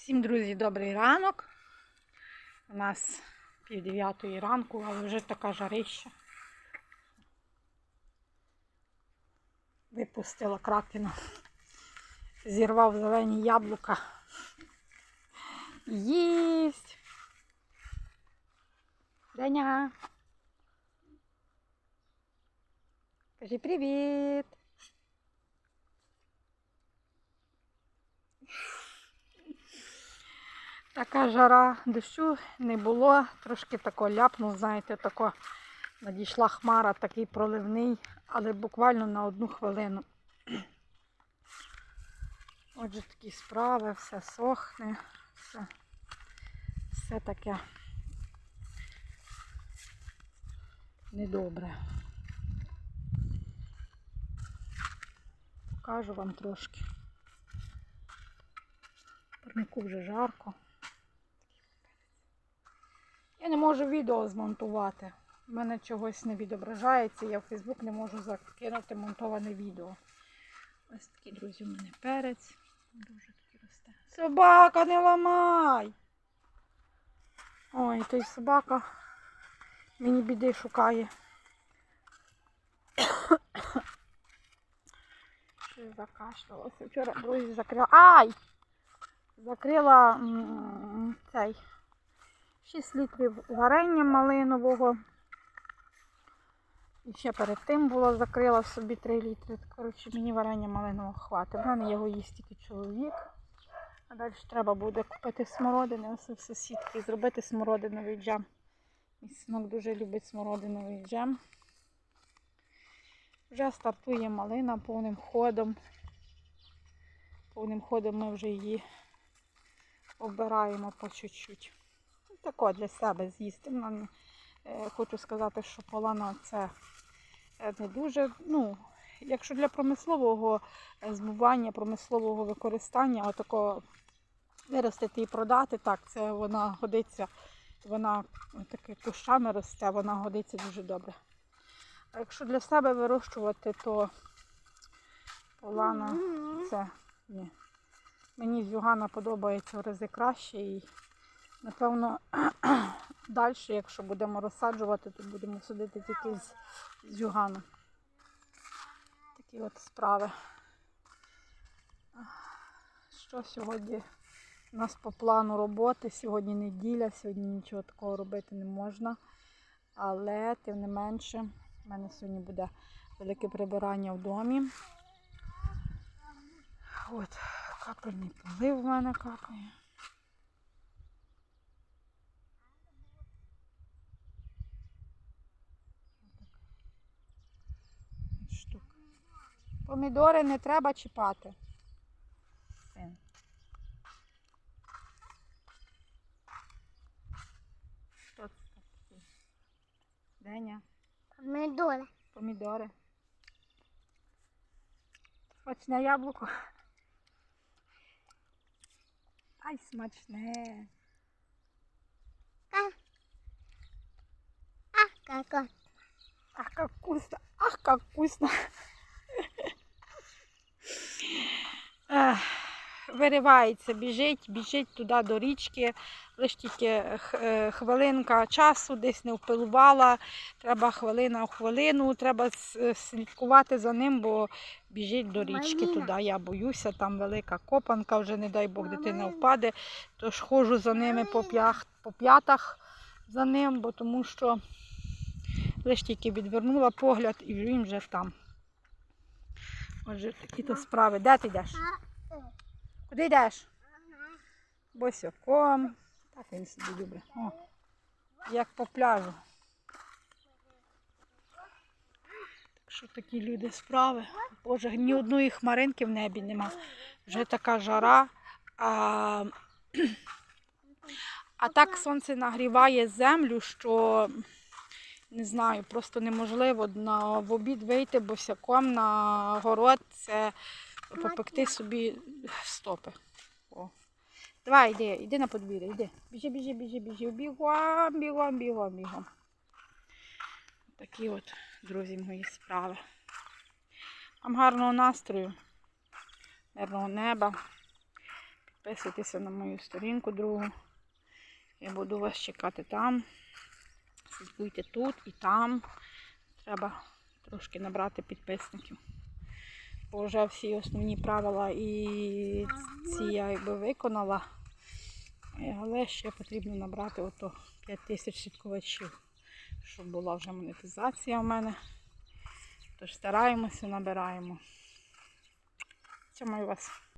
Всім, друзі, добрий ранок. У нас пів дев'ятої ранку, але вже така жарища. Випустила кракена. Зірвав зелені яблука. Їсть. Деня. Кажи привіт. Така жара дощу не було, трошки тако ляпнув, знаєте, тако надійшла хмара, такий проливний, але буквально на одну хвилину. Отже, такі справи, все сохне, все, все таке недобре. Покажу вам трошки. Парнику вже жарко. Я не можу відео змонтувати. У мене чогось не відображається, я в Фейсбук не можу закинути монтоване відео. Ось такий, друзі, у мене перець. Дуже такий росте. Собака, не ламай! Ой, той собака мені біди шукає. Що я закашлялася? Вчора, друзі, закрила. Ай! Закрила цей 6 літрів варення малинового. І ще перед тим було закрила собі 3 літри. Коротше, мені варення малинового хватить. У мене його їсть тільки чоловік. А далі треба буде купити смородини ось в сусідки зробити смородиновий джем. Мій синок дуже любить смородиновий джем. Вже стартує малина повним ходом. Повним ходом ми вже її обираємо по чуть-чуть. Ну, Тако для себе з'їсти. Не- е, Хочу сказати, що полана це е, не дуже. Ну, якщо для промислового е, збування, промислового використання, отако виростити і продати, так, це вона годиться, вона таки кущами росте, вона годиться дуже добре. А якщо для себе вирощувати, то полана це ні. Мені з Югана подобається в рази краще і напевно далі, якщо будемо розсаджувати, то будемо садити тільки з, з Югана. Такі от справи. Що сьогодні у нас по плану роботи? Сьогодні неділя, сьогодні нічого такого робити не можна. Але тим не менше, в мене сьогодні буде велике прибирання в домі. От, капельний полив в мене капає. Помідори не треба чіпати. Що це таке? Деня, Помидор. помідори. Смачне яблуко. Ай, смачне. А, а какой. Ах, как вкусно! Ах, как вкусно! Виривається, біжить, біжить туди до річки. Лиш тільки е, хвилинка часу десь не впилувала. Треба хвилина в хвилину, треба е, слідкувати за ним, бо біжить до річки туди. Я боюся, там велика копанка, вже не дай Бог дитина впаде. Тож ходжу за ними по, п'ях, по п'ятах за ним, бо тому що лише тільки відвернула погляд і він вже там. Отже, такі то справи. Де ти йдеш? Куди йдеш? Босяком. Так він собі любить. О, як по пляжу. Так що такі люди справи. Боже, ні одної хмаринки в небі нема. Вже така жара. А, а так сонце нагріває землю, що не знаю, просто неможливо на в обід вийти босяком на город, це попекти собі стопи. О. Давай, йди, йди на подвір'я, йди. Біжи, біжи, біжи, біжи. Бігом, бігом, бігом, бігом. Такі от, друзі, мої справи. Вам гарного настрою, мирного неба. Підписуйтеся на мою сторінку другу. Я буду вас чекати там. Слідкуйте тут і там. Треба трошки набрати підписників. Вже всі основні правила і ці я якби виконала. Але ще потрібно набрати ото 5 тисяч слідковачів, щоб була вже монетизація в мене. Тож стараємося, набираємо. Цьому вас.